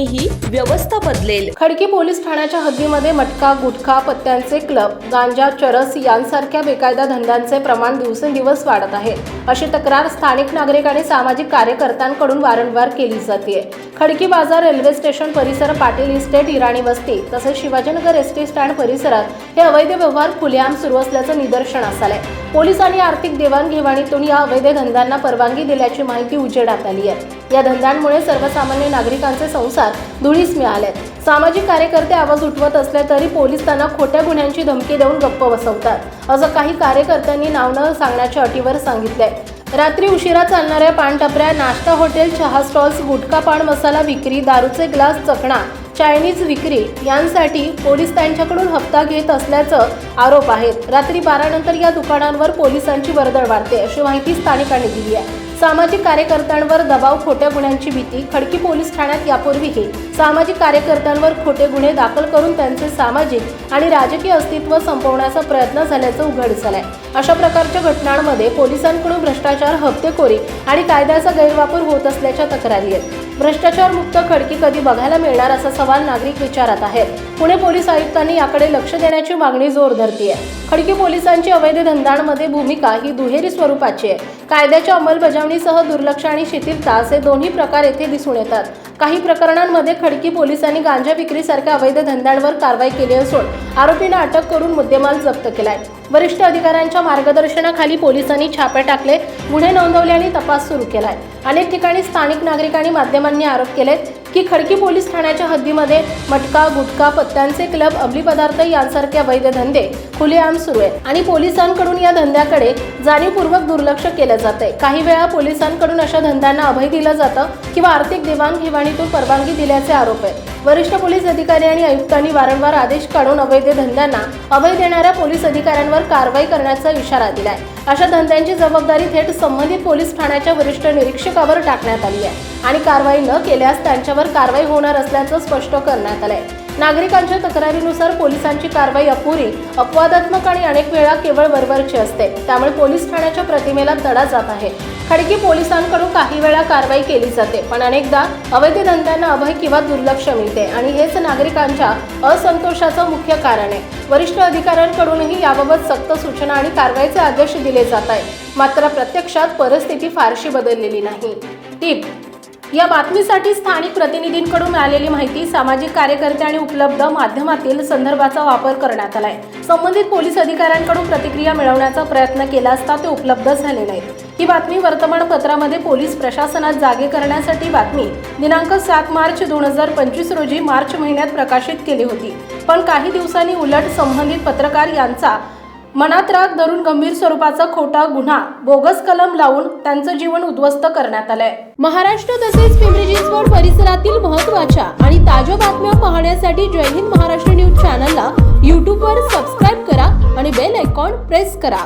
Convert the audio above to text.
बातमी ही व्यवस्था बदलेल. खडकी पोलीस ठाण्याच्या हद्दीमध्ये मटका गुटखा पत्त्यांचे क्लब गांजा चरस यांसारख्या बेकायदा धंद्यांचे प्रमाण दिवसेंदिवस वाढत आहे. अशी तक्रार स्थानिक नागरिक आणि सामाजिक कार्यकर्त्यांकडून वारंवार केली जाते खडकी बाजार रेल्वे स्टेशन परिसर पाटील इस्टेट इराणी वस्ती तसेच शिवाजीनगर एस टी स्टँड परिसरात हे अवैध व्यवहार खुलेआम सुरू असल्याचं निदर्शनास आलंय. पोलिसांनी आर्थिक देवाणघेवाणीतून या अवैध धंद्यांना परवानगी दिल्याची माहिती उजेडात आली आहे. या धंद्यांमुळे सर्वसामान्य नागरिकांचे संसार धुळीस मिळाले सामाजिक कार्यकर्ते आवाज उठवत असले तरी पोलीस त्यांना खोट्या गुन्ह्यांची धमकी देऊन गप्प बसवतात. असं काही कार्यकर्त्यांनी नाव न सांगण्याच्या अटीवर सांगितलंय. रात्री उशिरा चालणाऱ्या पानटपऱ्या नाश्ता हॉटेल चहा स्टॉल्स गुटखा पान मसाला विक्री दारूचे ग्लास चकणा चायनीज विक्री यांसाठी पोलीस त्यांच्याकडून हप्ता घेत असल्याचं आरोप आहेत. रात्री बारानंतर या दुकानांवर पोलिसांची वर्दळ वाढते अशी माहिती स्थानिकांनी दिली आहे. सामाजिक कार्यकर्त्यांवर दबाव खोट्या गुन्ह्यांची भीती खडकी पोलीस ठाण्यात यापूर्वीही सामाजिक कार्यकर्त्यांवर खोटे गुन्हे दाखल करून त्यांचे सामाजिक आणि राजकीय अस्तित्व संपवण्याचा प्रयत्न झाल्याचं उघड झालंय. अशा प्रकारच्या घटनांमध्ये पोलिसांकडून भ्रष्टाचार हप्तेखोरी आणि कायद्याचा गैरवापर होत असल्याच्या तक्रारी आहेत. भ्रष्टाचार मुक्त खडकी कधी बघायला मिळणार असा सवाल नागरिक विचारत आहेत. पुणे पोलीस आयुक्तांनी याकडे लक्ष देण्याची मागणी जोर धरतीये. खडकी पोलिसांची अवैध धंद्यांमध्ये भूमिका ही दुहेरी स्वरूपाची आहे. कायद्याच्या अंमलबजावणीसह दुर्लक्ष आणि शिथिलता असे दोन्ही प्रकार येथे दिसून येतात. काही प्रकरणांमध्ये खडकी पोलिसांनी गांजा विक्रीसारख्या अवैध धंद्यांवर कारवाई केली असून आरोपींना अटक करून मुद्देमाल जप्त केलाय. वरिष्ठ अधिकाऱ्यांच्या मार्गदर्शनाखाली पोलिसांनी छापे टाकले गुन्हे नोंदवले आणि तपास सुरू केलाय. अनेक ठिकाणी स्थानिक नागरिकांनी माध्यमांनी आरोप केलेत की खडकी पोलीस ठाण्याच्या हद्दीमध्ये मटका गुटखा पत्त्यांचे क्लब अंमली पदार्थ यांसारखे अवैध धंदे खुलेआम सुरू आहेत. आणि पोलिसांकडून या धंद्याकडे जाणीवपूर्वक दुर्लक्ष केलं जाते काही वेळा पोलिसांकडून अशा धंद्यांना अभय दिलं जातं किंवा आर्थिक देवाणघेवाणीतून परवानगी दिल्याचे आरोप आहेत. वरिष्ठ पोलीस अधिकारी आणि आयुक्तांनी वारंवार आदेश काढून अवैध धंद्यांना अभय देणाऱ्या पोलीस अधिकाऱ्यांवर कारवाई करण्याचा इशारा दिलाय. अशा धंद्यांची जबाबदारी थेट संबंधित पोलीस ठाण्याच्या वरिष्ठ निरीक्षकावर टाकण्यात आली आहे आणि कारवाई न केल्यास त्यांच्यावर कारवाई होणार असल्याचं स्पष्ट करण्यात आलंय. नागरिकांच्या तक्रारीनुसार पोलिसांची कारवाई अपुरी अपवादात्मक आणि अनेक वेळा केवळ वरवरची असते. त्यामुळे पोलीस ठाण्याच्या प्रतिमेला तडा जात आहे. खडकी पोलिसांकडून काही वेळा कारवाई केली जाते पण अनेकदा अवैध धंद्यांना अभय किंवा दुर्लक्ष मिळते आणि हेच नागरिकांच्या असंतोषाचं मुख्य कारण आहे. वरिष्ठ अधिकाऱ्यांकडूनही याबाबत सक्त सूचना आणि कारवाईचे आदेश दिले जात आहेत. मात्र प्रत्यक्षात परिस्थिती फारशी बदललेली नाही. टीप या बातमीसाठी स्थानिक प्रतिनिधींकडून मिळालेली माहिती सामाजिक कार्यकर्ते आणि उपलब्ध माध्यमातील संदर्भाचा वापर करण्यात आलाय. संबंधित पोलीस अधिकाऱ्यांकडून प्रतिक्रिया मिळवण्याचा प्रयत्न केला असता ते उपलब्ध झाले नाहीत. ही बातमी वर्तमानपत्रामध्ये पोलीस प्रशासनात जागे करण्यासाठी बातमी दिनांक सात मार्च दोन हजार पंचवीस रोजी मार्च महिन्यात प्रकाशित केली होती. पण काही दिवसांनी उलट संबंधित पत्रकार यांचा मनात राग धरून गंभीर स्वरूपाचा खोटा गुन्हा बोगस कलम लावून त्यांचं जीवन उद्ध्वस्त करण्यात आलंय. महाराष्ट्र तसेच पिंपरी चिंचवड परिसरातील महत्त्वाच्या आणि ताज्या बातम्या पाहण्यासाठी जय हिंद महाराष्ट्र न्यूज चॅनलला यूट्यूबवर सबस्क्राईब करा आणि बेल आयकॉन प्रेस करा.